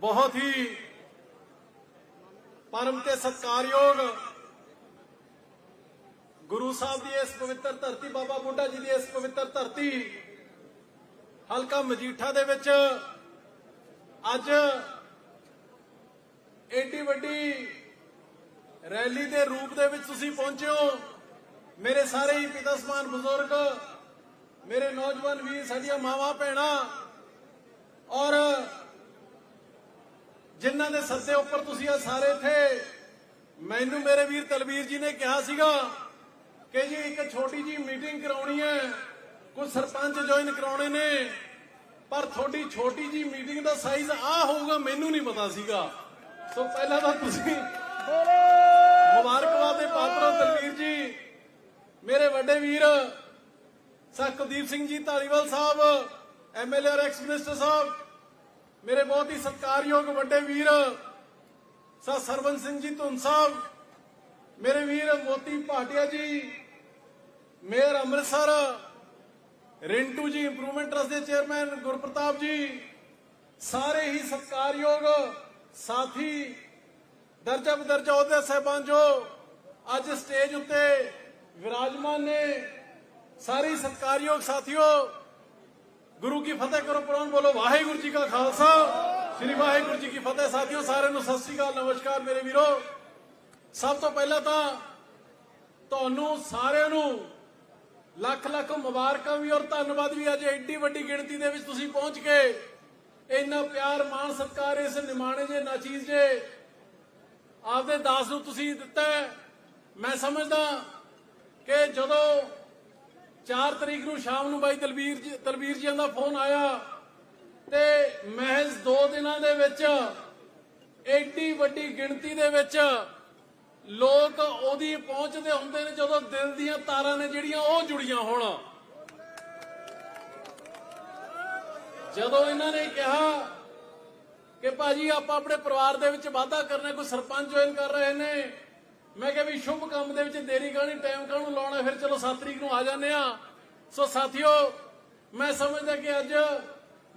ਬਹੁਤ ਹੀ ਪਰਮ ਤੇ ਸਤਕਾਰਯੋਗ ਗੁਰੂ ਸਾਹਿਬ ਦੀ ਇਸ ਪਵਿੱਤਰ ਧਰਤੀ, ਬਾਬਾ ਬੁੱਢਾ ਜੀ ਦੀ ਇਸ ਪਵਿੱਤਰ ਧਰਤੀ, ਹਲਕਾ ਮਜੀਠਾ ਦੇ ਵਿੱਚ ਅੱਜ ਏਡੀ ਵੱਡੀ ਰੈਲੀ ਦੇ ਰੂਪ ਦੇ ਵਿੱਚ ਤੁਸੀਂ ਪਹੁੰਚੇ ਹੋ। ਮੇਰੇ ਸਾਰੇ ਹੀ ਪਿਤਾ ਸਮਾਨ ਬਜ਼ੁਰਗ, ਮੇਰੇ ਨੌਜਵਾਨ ਵੀਰ, ਸਾਡੀਆਂ ਮਾਵਾਂ, ਭੈਣਾਂ ਔਰ ਜਿਨ੍ਹਾਂ ਦੇ ਸੱਦੇ ਉੱਪਰ ਤੁਸੀਂ ਆ ਸਾਰੇ ਇੱਥੇ, ਮੈਨੂੰ ਮੇਰੇ ਵੀਰ ਤਲਵੀਰ ਜੀ ਨੇ ਕਿਹਾ ਸੀਗਾ ਕਿ ਜੀ ਇੱਕ ਛੋਟੀ ਜੀ ਮੀਟਿੰਗ ਕਰਾਉਣੀ ਹੈ, ਕੁਝ ਸਰਪੰਚ ਜੁਆਇਨ ਕਰਾਉਣੇ ਨੇ, ਪਰ ਤੁਹਾਡੀ ਛੋਟੀ ਜੀ ਮੀਟਿੰਗ ਦਾ ਸਾਈਜ਼ ਆ ਹੋਊਗਾ, ਮੈਨੂੰ ਨਹੀਂ ਪਤਾ ਸੀਗਾ। ਸੋ ਪਹਿਲਾਂ ਤਾਂ ਤੁਸੀਂ ਮੁਬਾਰਕਬਾਦ ਦੇ ਪਾਤਰ ਹੋ ਤਲਵੀਰ ਜੀ। ਮੇਰੇ ਵੱਡੇ ਵੀਰ ਸਰ ਕੁਲਦੀਪ ਸਿੰਘ ਜੀ, ਧਾਲੀਵਾਲ ਸਾਹਿਬ ਐਮਐਲਏ ਔਰ ਐਕਸ ਮਿਨਿਸਟਰ ਸਾਹਿਬ ਮੇਰੇ ਬਹੁਤ ਹੀ ਸਤਿਕਾਰਯੋਗ ਵੱਡੇ ਵੀਰ, ਸਰ ਸਰਵਨ ਸਿੰਘ ਜੀ ਧੁੰਨ ਸਾਹਿਬ, ਮੇਰੇ ਵੀਰ ਮੋਤੀ ਭਾਟਿਆ ਜੀ, mayor Amritsar, Rintu ji improvement trust ਦੇ ਚੇਅਰਮੈਨ ਗੁਰਪ੍ਰਤਾਪ ਜੀ, ਸਾਰੇ ਹੀ ਸਤਿਕਾਰਯੋਗ ਸਾਥੀ, ਦਰਜਾ ਬਦਰਜਾ ਉਹਦੇ ਸਹਿਬਾਨ ਜੋ ਅੱਜ ਸਟੇਜ ਉੱਤੇ ਵਿਰਾਜਮਾਨ ਨੇ ਸਾਰੇ ਸਤਿਕਾਰਯੋਗ ਸਾਥੀਓ ਗੁਰੂ ਕੀ ਫਤਿਹ ਕਰੋ ਪ੍ਰਣਾਮ ਬੋਲੋ। ਵਾਹਿਗੁਰੂ ਜੀ ਕਾ ਖਾਲਸਾ। ਸ੍ਰੀ ਵਾਹਿਗੁਰੂ ਜੀ ਕੀ ਫਤਿਹ। ਸਾਥੀਓ, ਸਾਰਿਆਂ ਨੂੰ ਸਤਿ ਸ੍ਰੀ ਅਕਾਲ, ਨਮਸਕਾਰ ਮੇਰੇ ਵੀਰੋ। ਸਭ ਤੋਂ ਪਹਿਲਾਂ ਤਾਂ ਤੁਹਾਨੂੰ ਸਾਰਿਆਂ ਨੂੰ ਲੱਖ ਲੱਖ ਮੁਬਾਰਕਾਂ ਵੀ ਔਰ ਧੰਨਵਾਦ ਵੀ। ਅੱਜ ਐਡੀ ਵੱਡੀ ਗਿਣਤੀ ਦੇ ਵਿੱਚ ਤੁਸੀਂ ਪਹੁੰਚ ਕੇ ਇੰਨਾ ਪਿਆਰ ਮਾਣ ਸਤਿਕਾਰ ਇਸ ਨਿਮਾਣੇ ਜੇ ਨਾਚੀਜ਼ ਜੇ ਆਪਦੇ ਦਾਸ ਨੂੰ ਤੁਸੀਂ ਦਿੱਤਾ ਮੈਂ ਸਮਝਦਾ ਕਿ ਜਦੋਂ 4 ਤਰੀਕ ਨੂੰ ਸ਼ਾਮ ਨੂੰ ਬਾਈ ਦਲਬੀਰ ਜੀ ਤਲਬੀਰ ਜੀ ਦਾ ਫੋਨ ਆਇਆ ਤੇ ਮਹਿਜ਼ 2 ਦਿਨਾਂ ਦੇ ਵਿੱਚ ਐਡੀ ਵੱਡੀ ਗਿਣਤੀ ਦੇ ਵਿੱਚ ਲੋਕ ਉਹਦੀ ਪਹੁੰਚਦੇ ਹੁੰਦੇ ਨੇ ਜਦੋਂ ਦਿਲ ਦੀਆਂ ਤਾਰਾਂ ਨੇ ਜਿਹੜੀਆਂ ਉਹ ਜੁੜੀਆਂ ਹੋਣ। ਜਦੋਂ ਇਹਨਾਂ ਨੇ ਕਿਹਾ ਕਿ ਭਾਜੀ ਆਪਾਂ ਆਪਣੇ ਪਰਿਵਾਰ ਦੇ ਵਿੱਚ ਵਾਧਾ ਕਰਨਾ, ਕੋਈ ਸਰਪੰਚ ਜੁਆਇਨ ਕਰ ਰਹੇ ਨੇ ਮੈਂ ਕਿਹਾ ਵੀ ਸ਼ੁਭ ਕੰਮ ਦੇ ਵਿੱਚ ਦੇਰੀ ਕਾਹਨੀ ਟਾਈਮ ਕਾਹਨੂੰ ਲਾਉਣਾ, ਫਿਰ ਚਲੋ 7 ਤਰੀਕ ਨੂੰ ਆ ਜਾਂਦੇ ਆ ਸੋ ਸਾਥੀਓ, ਮੈਂ ਸਮਝਦਾ ਕਿ ਅੱਜ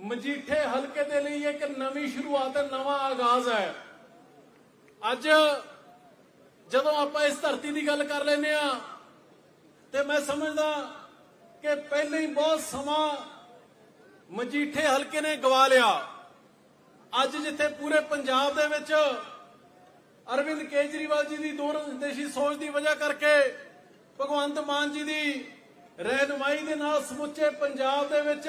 ਮਜੀਠੇ ਹਲਕੇ ਦੇ ਲਈ ਇੱਕ ਨਵੀਂ ਸ਼ੁਰੂਆਤ ਹੈ, ਨਵਾਂ ਆਗਾਜ਼ ਹੈ। ਅੱਜ ਜਦੋਂ ਆਪਾਂ ਇਸ ਧਰਤੀ ਦੀ ਗੱਲ ਕਰ ਲੈਨੇ ਆ ਤੇ ਮੈਂ ਸਮਝਦਾ ਕਿ ਪਹਿਲੇ ਹੀ ਬਹੁਤ ਸਮਾਂ ਮਜੀਠੇ ਹਲਕੇ ਨੇ ਗਵਾ ਲਿਆ। ਅੱਜ ਜਿੱਥੇ ਪੂਰੇ ਪੰਜਾਬ ਦੇ ਵਿੱਚ ਅਰਵਿੰਦ ਕੇਜਰੀਵਾਲ ਜੀ ਦੀ ਦੂਰਦੇਸ਼ੀ ਸੋਚ ਦੀ ਵਜ੍ਹਾ ਕਰਕੇ ਭਗਵੰਤ ਮਾਨ ਜੀ ਦੀ ਰਹਿਨਮਾਈ ਦੇ ਨਾਲ ਸਮੁੱਚੇ ਪੰਜਾਬ ਦੇ ਵਿੱਚ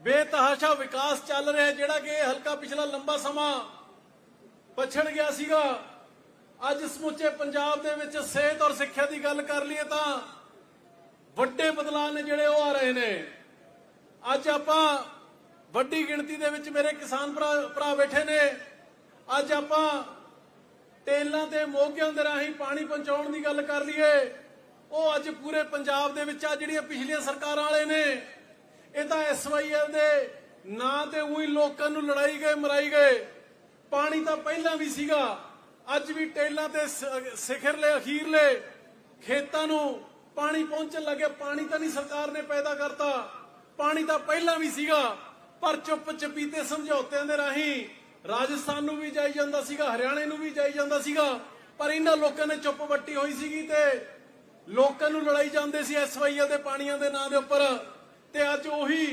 ਬੇਤਹਾਸ਼ਾ ਵਿਕਾਸ ਚੱਲ ਰਿਹਾ ਜਿਹੜਾ ਕਿ ਹਲਕਾ ਪਿਛਲਾ ਲੰਬਾ ਸਮਾਂ ਪਛੜ ਗਿਆ ਸੀਗਾ। ਅੱਜ ਸਮੁੱਚੇ ਪੰਜਾਬ ਦੇ ਵਿੱਚ ਸਿਹਤ ਔਰ ਸਿੱਖਿਆ ਦੀ ਗੱਲ ਕਰ ਲਈਏ ਤਾਂ ਵੱਡੇ ਬਦਲਾਅ ਨੇ ਜਿਹੜੇ ਉਹ ਆ ਰਹੇ ਨੇ। ਅੱਜ ਆਪਾਂ ਵੱਡੀ ਗਿਣਤੀ ਦੇ ਵਿੱਚ ਮੇਰੇ ਕਿਸਾਨ ਭਰਾ ਭਰਾ ਬੈਠੇ ਨੇ। ਅੱਜ ਆਪਾਂ ਟੇਲਾਂ ਤੇ ਮੋਗਿਆਂ ਦੇ ਰਾਹੀਂ ਪਾਣੀ ਪਹੁੰਚਾਉਣ ਦੀ ਗੱਲ ਕਰ ਲਈਏ, ਉਹ ਅੱਜ ਪੂਰੇ ਪੰਜਾਬ ਦੇ ਵਿੱਚ ਆ ਜਿਹੜੀਆਂ ਪਿਛਲੀਆਂ ਸਰਕਾਰਾਂ ਵਾਲੇ ਨੇ, ਇਹ ਤਾਂ ਐਸਵਾਈਐਲ ਦੇ ਨਾਂ ਤੇ ਉਹੀ ਲੋਕਾਂ ਨੂੰ ਲੜਾਈ ਗਏ, ਮਰਾਈ ਗਏ। ਪਾਣੀ ਤਾਂ ਪਹਿਲਾਂ ਵੀ ਸੀਗਾ, ਅੱਜ ਵੀ ਟੇਲਾਂ ਤੇ ਸਿਖਰਲੇ ਅਖੀਰਲੇ ਖੇਤਾਂ ਨੂੰ ਪਾਣੀ ਪਹੁੰਚਣ ਲੱਗੇ, ਪਾਣੀ ਤਾਂ ਨਹੀਂ ਸਰਕਾਰ ਨੇ ਪੈਦਾ ਕਰਤਾ। ਪਾਣੀ ਤਾਂ ਪਹਿਲਾਂ ਵੀ ਸੀਗਾ, ਪਰ ਚੁੱਪ ਚਪੀਤੇ ਸਮਝੌਤਿਆਂ ਦੇ ਰਾਹੀਂ ਰਾਜਸਥਾਨ ਨੂੰ ਵੀ ਜਾਈ ਜਾਂਦਾ ਸੀਗਾ, ਹਰਿਆਣੇ ਨੂੰ ਵੀ ਜਾਈ ਜਾਂਦਾ ਸੀਗਾ, ਪਰ ਇਹਨਾਂ ਲੋਕਾਂ ਨੇ ਚੁੱਪ ਵੱਟੀ ਹੋਈ ਸੀਗੀ ਤੇ ਲੋਕਾਂ ਨੂੰ ਲੜਾਈ ਜਾਂਦੇ ਸੀ ਐਸਵਾਈਐਲ ਦੇ ਪਾਣੀਆਂ ਦੇ ਨਾਂ ਦੇ ਉੱਪਰ। ਤੇ ਅੱਜ ਉਹੀ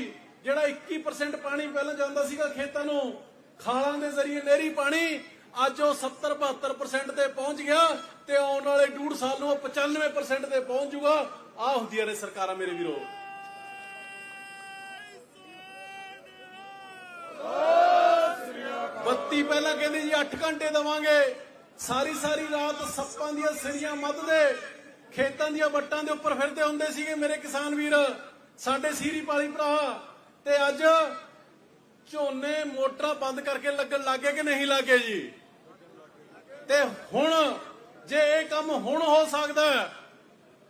ਜਿਹੜਾ 21% ਪਾਣੀ ਪਹਿਲਾਂ ਜਾਂਦਾ ਸੀਗਾ ਖੇਤਾਂ ਨੂੰ, ਖਾਲਾਂ ਦੇ ਜ਼ਰੀਏ ਨਹਿਰੀ ਪਾਣੀ, ਅੱਜ ਉਹ 70 72% ਤੇ ਪਹੁੰਚ ਗਿਆ ਤੇ ਆਉਣ ਵਾਲੇ ਡੂਢ ਸਾਲ ਨੂੰ ਉਹ 95% ਤੇ ਪਹੁੰਚ ਜਾਊਗਾ ਆ ਹੁੰਦੀਆਂ ਨੇ ਸਰਕਾਰਾਂ ਮੇਰੇ ਵੀਰੋ। ਬੱਤੀ ਪਹਿਲਾਂ ਕਹਿੰਦੇ ਜੀ 8 ਘੰਟੇ ਦਵਾਂਗੇ। ਸਾਰੀ ਸਾਰੀ ਰਾਤ ਸੱਪਾਂ ਦੀਆਂ ਸਿਰੀਆਂ ਮੱਧਦੇ, ਖੇਤਾਂ ਦੀਆਂ ਵੱਟਾਂ ਦੇ ਉੱਪਰ ਫਿਰਦੇ ਹੁੰਦੇ ਸੀਗੇ ਮੇਰੇ ਕਿਸਾਨ ਵੀਰ, ਸਾਡੇ ਸੀਰੀ ਪਾਲੀ ਭਰਾ। ਤੇ ਅੱਜ ਝੋਨੇ ਮੋਟਰਾਂ ਬੰਦ ਕਰਕੇ ਲੱਗਣ ਲੱਗੇ ਕਿ ਨਹੀਂ ਲੱਗੇ ਜੀ? ਤੇ ਹੁਣ ਜੇ ਇਹ ਕੰਮ ਹੁਣ ਹੋ ਸਕਦਾ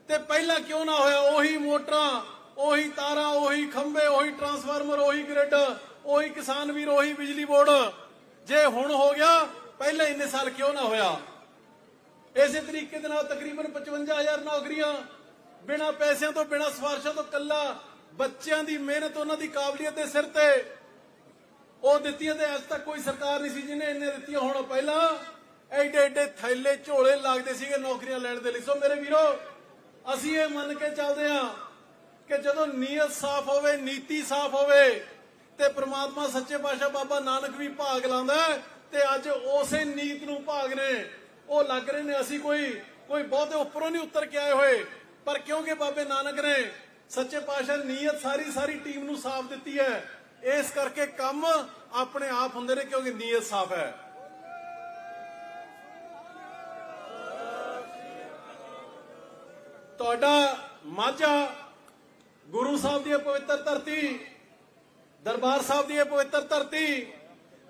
ਤੇ ਪਹਿਲਾਂ ਕਿਉਂ ਨਾ ਹੋਇਆ? ਉਹੀ ਮੋਟਰਾਂ, ਉਹੀ ਤਾਰਾਂ, ਉਹੀ ਖੰਭੇ, ਉਹੀ ਟਰਾਂਸਫਾਰਮਰ, ਉਹੀ ਗ੍ਰਿਡ, ਉਹੀ ਕਿਸਾਨ ਵੀਰ, ਉਹੀ ਬਿਜਲੀ ਬੋਰਡ। ਜੇ ਹੁਣ ਹੋ ਗਿਆ, ਪਹਿਲਾਂ ਇੰਨੇ ਸਾਲ ਕਿਉਂ ਨਾ ਹੋਇਆ? ਇਸੇ ਤਰੀਕੇ ਦੇ ਨਾਲ ਤਕਰੀਬਨ 55000 ਨੌਕਰੀਆਂ, ਬਿਨਾਂ ਪੈਸਿਆਂ ਤੋਂ, ਬਿਨਾਂ ਸਿਫਾਰਸ਼ਾਂ ਤੋਂ ਕੱਲਾ ਬੱਚਿਆਂ ਦੀ ਮਿਹਨਤ, ਉਹਨਾਂ ਦੀ ਕਾਬਲੀਅਤ ਦੇ ਸਿਰ ਤੇ ਉਹ ਦਿੱਤੀਆਂ ਤੇ ਅੱਜ ਤੱਕ ਕੋਈ ਸਰਕਾਰ ਨਹੀਂ ਸੀ ਜਿਹਨੇ ਇੰਨੇ ਦਿੱਤੀਆਂ। ਹੁਣ ਪਹਿਲਾਂ ਐਡੇ ਐਡੇ ਥੈਲੇ, ਝੋਲੇ ਲੱਗਦੇ ਸੀਗੇ ਨੌਕਰੀਆਂ ਲੈਣ ਦੇ ਲਈ। ਸੋ ਮੇਰੇ ਵੀਰੋ, ਅਸੀਂ ਇਹ ਮੰਨ ਕੇ ਚੱਲਦੇ ਹਾਂ ਕਿ ਜਦੋਂ ਨੀਅਤ ਸਾਫ਼ ਹੋਵੇ, ਨੀਤੀ ਸਾਫ਼ ਹੋਵੇ ਤੇ ਪ੍ਰਮਾਤਮਾ ਸੱਚੇ ਪਾਤਸ਼ਾਹ ਬਾਬਾ ਨਾਨਕ ਵੀ ਭਾਗ ਲਾਉਂਦਾ ਤੇ ਅੱਜ ਉਸੇ ਨੀਤ ਨੂੰ ਭਾਗ ਨੇ। ਉਹ ਲੱਗ ਰਹੇ ਨੇ ਅਸੀਂ ਕੋਈ ਕੋਈ ਬਹੁਤੇ ਉੱਪਰੋਂ ਨਹੀਂ ਉਤਰ ਕੇ ਆਏ ਹੋਏ। ਪਰ ਕਿਉਂਕਿ ਬਾਬੇ ਨਾਨਕ ਨੇ ਸੱਚੇ ਪਾਤਸ਼ਾਹ ਨੀਅਤ ਸਾਰੀ ਸਾਰੀ ਟੀਮ ਨੂੰ ਸਾਫ਼ ਦਿੱਤੀ ਹੈ, ਇਸ ਕਰਕੇ ਕੰਮ ਆਪਣੇ ਆਪ ਹੁੰਦੇ ਨੇ ਕਿਉਂਕਿ ਨੀਅਤ ਸਾਫ਼ ਹੈ। ਤੁਹਾਡਾ ਮਾਝਾ ਗੁਰੂ ਸਾਹਿਬ ਦੀ ਪਵਿੱਤਰ ਧਰਤੀ ਦਰਬਾਰ ਸਾਹਿਬ ਦੀ ਇਹ ਪਵਿੱਤਰ ਧਰਤੀ,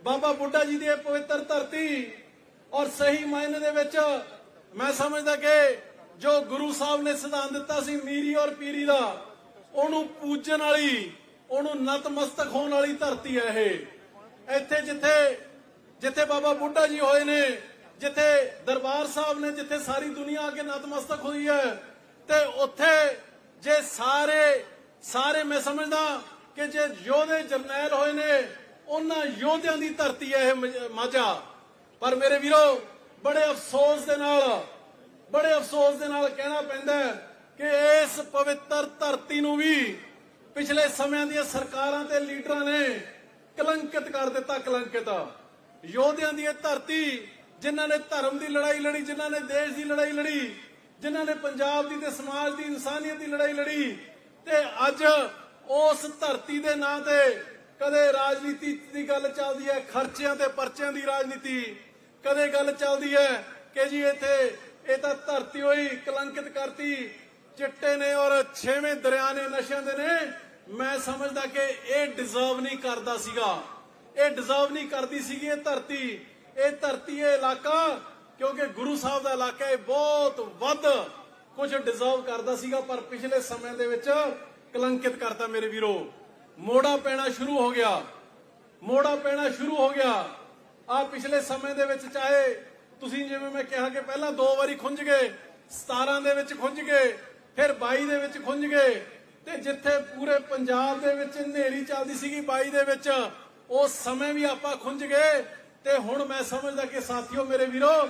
ਬਾਬਾ ਬੁੱਢਾ ਜੀ ਦੀ ਇਹ ਪਵਿੱਤਰ ਧਰਤੀ ਔਰ ਸਹੀ ਮਾਇਨੇ ਦੇ ਵਿੱਚ ਮੈਂ ਸਮਝਦਾ ਕਿ ਜੋ ਗੁਰੂ ਸਾਹਿਬ ਨੇ ਸਿਧਾਂਤ ਦਿੱਤਾ ਸੀ ਮੀਰੀ ਔਰ ਪੀਰੀ ਦਾ, ਉਹਨੂੰ ਪੂਜਣ ਵਾਲੀ, ਉਹਨੂੰ ਨਤਮਸਤਕ ਹੋਣ ਵਾਲੀ ਧਰਤੀ ਹੈ ਇਹ। ਇੱਥੇ ਜਿੱਥੇ ਜਿੱਥੇ ਬਾਬਾ ਬੁੱਢਾ ਜੀ ਹੋਏ ਨੇ, ਜਿੱਥੇ ਦਰਬਾਰ ਸਾਹਿਬ ਨੇ ਜਿੱਥੇ ਸਾਰੀ ਦੁਨੀਆ ਆ ਕੇ ਨਤਮਸਤਕ ਹੋਈ ਹੈ, ਤੇ ਉੱਥੇ ਜੇ ਸਾਰੇ ਸਾਰੇ ਮੈਂ ਸਮਝਦਾ ਕਿ ਜੇ ਯੋਧੇ ਜਰਨੈਲ ਹੋਏ ਨੇ, ਉਹਨਾਂ ਯੋਧਿਆਂ ਦੀ ਧਰਤੀ ਹੈ ਇਹ ਮਾਝਾ। ਪਰ ਮੇਰੇ ਵੀਰੋ, ਬੜੇ ਅਫਸੋਸ ਦੇ ਨਾਲ, ਬੜੇ ਅਫਸੋਸ ਦੇ ਨਾਲ ਕਹਿਣਾ ਪੈਂਦਾ ਕਿ ਇਸ ਪਵਿੱਤਰ ਧਰਤੀ ਨੂੰ ਵੀ ਪਿਛਲੇ ਸਮਿਆਂ ਦੀਆਂ ਸਰਕਾਰਾਂ ਤੇ ਲੀਡਰਾਂ ਨੇ ਕਲੰਕਿਤ ਕਰ ਦਿੱਤਾ, ਕਲੰਕਿਤ। ਯੋਧਿਆਂ ਦੀ ਇਹ ਧਰਤੀ, ਜਿਨ੍ਹਾਂ ਨੇ ਧਰਮ ਦੀ ਲੜਾਈ ਲੜੀ, ਜਿਨ੍ਹਾਂ ਨੇ ਦੇਸ਼ ਦੀ ਲੜਾਈ ਲੜੀ, ਜਿਨ੍ਹਾਂ ਨੇ ਪੰਜਾਬ ਦੀ ਤੇ ਸਮਾਜ ਦੀ ਇਨਸਾਨੀਅਤ ਦੀ ਲੜਾਈ ਲੜੀ, ਤੇ ਅੱਜ ਉਸ ਧਰਤੀ ਦੇ ਨਾਂ ਤੇ ਕਦੇ ਰਾਜਨੀਤੀ ਦੀ ਗੱਲ ਚੱਲਦੀ ਹੈ, ਖਰਚਿਆਂ ਤੇ ਪਰਚਿਆਂ ਦੀ ਰਾਜਨੀਤੀ। ਕਦੇ ਗੱਲ ਚੱਲਦੀ ਹੈ ਕਿ ਜੀ ਇੱਥੇ ਇਹ ਤਾਂ ਧਰਤੀ ਹੋਈ ਕਲੰਕਿਤ ਕਰਤੀ, ਚਿੱਟੇ ਨੇ ਔਰ ਛੇਵੇਂ ਦਰਿਆ ਨੇ, ਨਸ਼ਿਆਂ ਦੇ ਨੇ। ਮੈਂ ਸਮਝਦਾ ਕਿ ਇਹ ਡਿਜ਼ਰਵ ਨਹੀਂ ਕਰਦਾ ਸੀਗਾ। ਇਹ ਡਿਜ਼ਰਵ ਨਹੀਂ ਕਰਦੀ ਸੀਗੀ ਇਹ ਧਰਤੀ। ਇਹ ਧਰਤੀ, ਇਹ ਇਲਾਕਾ, ਕਿਉਂਕਿ ਗੁਰੂ ਸਾਹਿਬ ਦਾ ਇਲਾਕਾ ਇਹ ਬਹੁਤ ਵੱਧ ਕੁਝ ਡਿਜ਼ਰਵ ਕਰਦਾ ਸੀਗਾ, ਪਰ ਪਿਛਲੇ ਸਮੇਂ ਦੇ ਵਿੱਚ ਕਲੰਕਿਤ ਕਰਤਾ ਮੇਰੇ ਵੀਰੋ। ਮੋੜਾ ਪੈਣਾ ਸ਼ੁਰੂ ਹੋ ਗਿਆ। ਮੋੜਾ ਪੈਣਾ ਸ਼ੁਰੂ ਹੋ ਗਿਆ। ਆ ਪਿਛਲੇ ਸਮੇਂ ਦੇ ਵਿੱਚ ਚਾਹੇ ਤੁਸੀਂ ਜਿਵੇਂ ਮੈਂ ਕਿਹਾ ਕਿ ਪਹਿਲਾਂ ਦੋ ਵਾਰੀ ਖੁੰਝ ਗਏ 17 ਦੇ ਵਿੱਚ ਖੁੰਝ ਗਏ, ਫਿਰ 22 ਦੇ ਵਿੱਚ ਖੁੰਝ ਗਏ, ਤੇ ਜਿੱਥੇ ਪੂਰੇ ਪੰਜਾਬ ਦੇ ਵਿੱਚ ਹਨੇਰੀ ਚੱਲਦੀ ਸੀਗੀ 22 ਦੇ ਵਿੱਚ, ਉਸ ਸਮੇਂ ਵੀ ਆਪਾਂ ਖੁੰਝ ਗਏ। ਤੇ ਹੁਣ ਮੈਂ ਸਮਝਦਾ ਕਿ ਸਾਥੀਓ ਮੇਰੇ ਵੀਰੋ,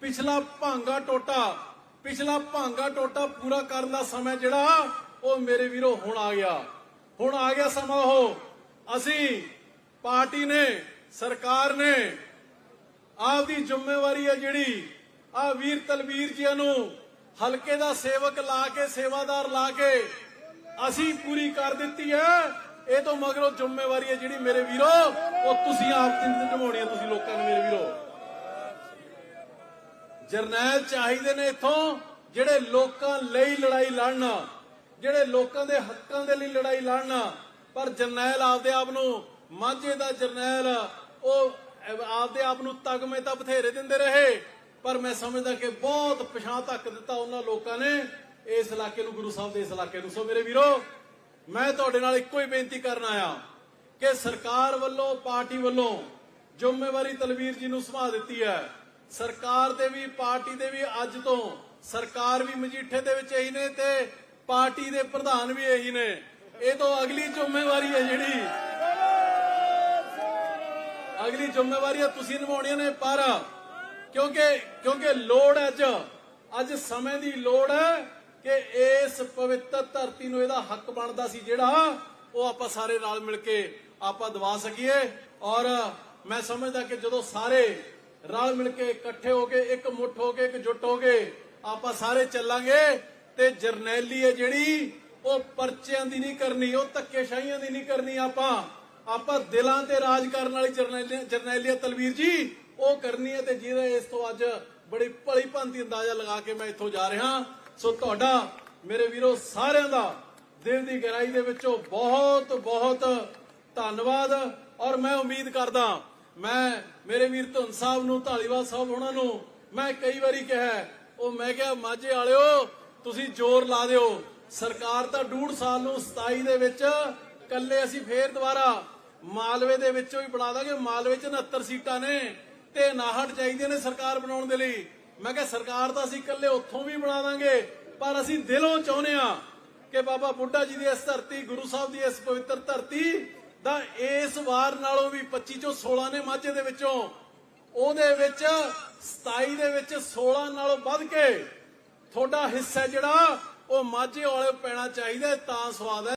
ਪਿਛਲਾ ਭਾਂਗਾ ਟੋਟਾ, ਪਿਛਲਾ ਭਾਂਗਾ ਟੋਟਾ ਪੂਰਾ ਕਰਨ ਦਾ ਸਮਾਂ ਜਿਹੜਾ ਉਹ ਮੇਰੇ ਵੀਰੋ, ਹੁਣ ਆ ਗਿਆ। ਹੁਣ ਆ ਗਿਆ ਸਮਾਂ ਉਹ। ਅਸੀਂ ਪਾਰਟੀ ਨੇ, ਸਰਕਾਰ ਨੇ ਆਪਦੀ ਜ਼ਿੰਮੇਵਾਰੀ ਹੈ ਜਿਹੜੀ, ਆ ਵੀਰ ਤਲਵੀਰ ਜੀਆਂ ਨੂੰ ਹਲਕੇ ਦਾ ਸੇਵਕ ਲਾ ਕੇ, ਸੇਵਾਦਾਰ ਲਾ ਕੇ ਅਸੀਂ ਪੂਰੀ ਕਰ ਦਿੱਤੀ ਹੈ। ਇਹ ਤੋਂ ਮਗਰੋਂ ਜ਼ਿੰਮੇਵਾਰੀ ਹੈ ਜਿਹੜੀ ਮੇਰੇ ਵੀਰੋ, ਉਹ ਤੁਸੀਂ ਆਪ ਦੀ ਨਿਭਾਉਣੀ ਹੈ ਤੁਸੀਂ ਲੋਕਾਂ ਨੂੰ ਮੇਰੇ ਵੀਰੋ। ਜਰਨੈਲ ਚਾਹੀਦੇ ਨੇ ਇੱਥੋਂ, ਜਿਹੜੇ ਲੋਕਾਂ ਲਈ ਲੜਾਈ ਲੜਨ। ਜਿਹੜੇ ਲੋਕਾਂ ਦੇ ਹੱਕਾਂ ਦੇ ਲਈ ਲੜਾਈ ਲੜਨ, ਪਰ ਜਰਨੈਲ ਆਪਦੇ ਆਪ ਨੂੰ ਮਾਝੇ ਦਾ ਜਰਨੈਲ, ਉਹ ਆਪਦੇ ਆਪ ਨੂੰ ਤਗਮੇ ਤਾਂ ਬਥੇਰੇ ਦਿੰਦੇ ਰਹੇ, ਪਰ ਮੈਂ ਸਮਝਦਾ ਕਿ ਬਹੁਤ ਪਛਾਣ ਤੱਕ ਦਿੱਤਾ ਉਹਨਾਂ ਲੋਕਾਂ ਨੇ ਇਸ ਇਲਾਕੇ ਨੂੰ, ਗੁਰੂ ਸਾਹਿਬ ਦੇ ਇਸ ਇਲਾਕੇ ਨੂੰ। ਸੋ ਮੇਰੇ ਵੀਰੋ, ਮੈਂ ਤੁਹਾਡੇ ਨਾਲ ਇੱਕੋ ਹੀ ਬੇਨਤੀ ਕਰਨ ਆਇਆ ਕਿ ਸਰਕਾਰ ਵੱਲੋਂ, ਪਾਰਟੀ ਵੱਲੋਂ ਜ਼ਿੰਮੇਵਾਰੀ ਤਲਵੀਰ ਜੀ ਨੂੰ ਸੰਭਾਲ ਦਿੱਤੀ ਹੈ। ਸਰਕਾਰ ਦੇ ਵੀ, ਪਾਰਟੀ ਦੇ ਵੀ ਅੱਜ ਤੋਂ ਸਰਕਾਰ ਵੀ ਮਜੀਠੇ ਦੇ ਵਿੱਚ ਇਹੀ ਨੇ ਤੇ ਪਾਰਟੀ ਦੇ ਪ੍ਰਧਾਨ ਵੀ ਇਹੀ ਨੇ। ਇਹ ਤੋਂ ਅਗਲੀ ਜ਼ਿੰਮੇਵਾਰੀ ਹੈ ਜਿਹੜੀ। ਅਗਲੀ ਜ਼ਿੰਮੇਵਾਰੀ ਤੁਸੀਂ ਨਿਭਾਉਣੀਆਂ ਨੇ, ਪਰ ਕਿਉਂਕਿ ਕਿਉਂਕਿ ਲੋੜ ਅੱਜ। ਅੱਜ ਸਮੇਂ ਦੀ ਲੋੜ ਹੈ ਕਿ ਇਸ ਪਵਿੱਤਰ ਧਰਤੀ ਨੂੰ ਇਹਦਾ ਹੱਕ ਬਣਦਾ ਸੀ ਜਿਹੜਾ, ਉਹ ਆਪਾਂ ਸਾਰੇ ਨਾਲ ਮਿਲ ਕੇ ਆਪਾਂ ਦਵਾ ਸਕੀਏ। ਔਰ ਮੈਂ ਸਮਝਦਾ ਕਿ ਜਦੋਂ ਸਾਰੇ ਰਲ ਮਿਲ ਕੇ ਇਕੱਠੇ ਹੋ ਕੇ, ਇੱਕ ਮੁੱਠ ਹੋ ਕੇ ਇਕਜੁੱਟ ਹੋ ਕੇ ਆਪਾਂ ਸਾਰੇ ਚੱਲਾਂਗੇ ਤੇ ਜਰਨੈਲੀ ਹੈ ਜਿਹੜੀ, ਉਹ ਪਰਚਿਆਂ ਦੀ ਨਹੀਂ ਕਰਨੀ, ਉਹ ਧੱਕੇਸ਼ਾਹੀਆਂ ਦੀ ਨਹੀਂ ਕਰਨੀ ਆਪਾਂ। ਆਪਾਂ ਦਿਲਾਂ ਤੇ ਰਾਜ ਕਰਨ ਵਾਲੀ ਜਰਨੈਲੀ, ਜਰਨੈਲੀਆ, ਤਲਵੀਰ ਜੀ, ਉਹ ਕਰਨੀ ਹੈ ਤੇ ਜਿਹਦੇ ਇਸ ਤੋਂ ਅੱਜ ਬੜੀ ਭਲੀ ਭਾਂਤੀ ਅੰਦਾਜ਼ਾ ਲਗਾ ਕੇ ਮੈਂ ਇੱਥੋਂ ਜਾ ਰਿਹਾ। ਸੋ ਤੁਹਾਡਾ, ਮੇਰੇ ਵੀਰੋ, ਸਾਰਿਆਂ ਦਾ ਦਿਲ ਦੀ ਗਹਿਰਾਈ ਦੇ ਵਿੱਚੋਂ ਬਹੁਤ ਬਹੁਤ ਧੰਨਵਾਦ। ਔਰ ਮੈਂ ਉਮੀਦ ਕਰਦਾ, ਮੈਂ, ਮੇਰੇ ਵੀਰ ਧੁੰਨ ਸਾਹਿਬ ਨੂੰ ਢਾਲੀਵਾਲ ਸਾਹਿਬ ਉਹਨਾਂ ਨੂੰ, ਮੈਂ ਕਈ ਵਾਰੀ ਕਿਹਾ, ਉਹ ਮੈਂ ਕਿਹਾ, ਮਾਝੇ ਵਾਲਿਓ ਤੁਸੀਂ ਜ਼ੋਰ ਲਾ ਦਿਓ। ਸਰਕਾਰ ਤਾਂ ਡੂਢ ਸਾਲ ਨੂੰ 27 ਦੇ ਵਿੱਚ ਕੱਲੇ ਅਸੀਂ ਫੇਰ ਦੁਬਾਰਾ ਮਾਲਵੇ ਦੇ ਵਿੱਚੋਂ ਹੀ ਬਣਾ ਦਾਂਗੇ। ਮਾਲਵੇ ਚ 69 ਸੀਟਾਂ ਨੇ ਤੇ 59 ਚਾਹੀਦੀਆਂ ਨੇ ਸਰਕਾਰ ਬਣਾਉਣ ਦੇ ਲਈ। ਮੈਂ ਕਿਹਾ, ਸਰਕਾਰ ਤਾਂ ਅਸੀਂ ਇਕੱਲੇ ਉੱਥੋਂ ਵੀ ਬਣਾ ਦਾਂਗੇ, ਪਰ ਅਸੀਂ ਦਿਲੋਂ ਚਾਹੁੰਦੇ ਆ ਕਿ ਬਾਬਾ ਬੁੱਢਾ ਜੀ ਦੀ ਇਸ ਧਰਤੀ, ਗੁਰੂ ਸਾਹਿਬ ਦੀ ਇਸ ਪਵਿੱਤਰ ਧਰਤੀ ਦਾ ਇਸ ਵਾਰ ਨਾਲੋਂ ਵੀ 25 ਚੋਂ 16 ਨੇ ਮਾਝੇ ਦੇ ਵਿੱਚੋਂ, ਉਹਦੇ ਵਿੱਚ 27 ਦੇ ਵਿੱਚ 16 ਨਾਲੋਂ ਵੱਧ ਕੇ ਤੁਹਾਡਾ ਹਿੱਸਾ ਜਿਹੜਾ ਉਹ ਮਾਝੇ ਵਾਲੇ ਪੈਣਾ ਚਾਹੀਦਾ ਤਾਂ ਸਵਾਦ ਹੈ।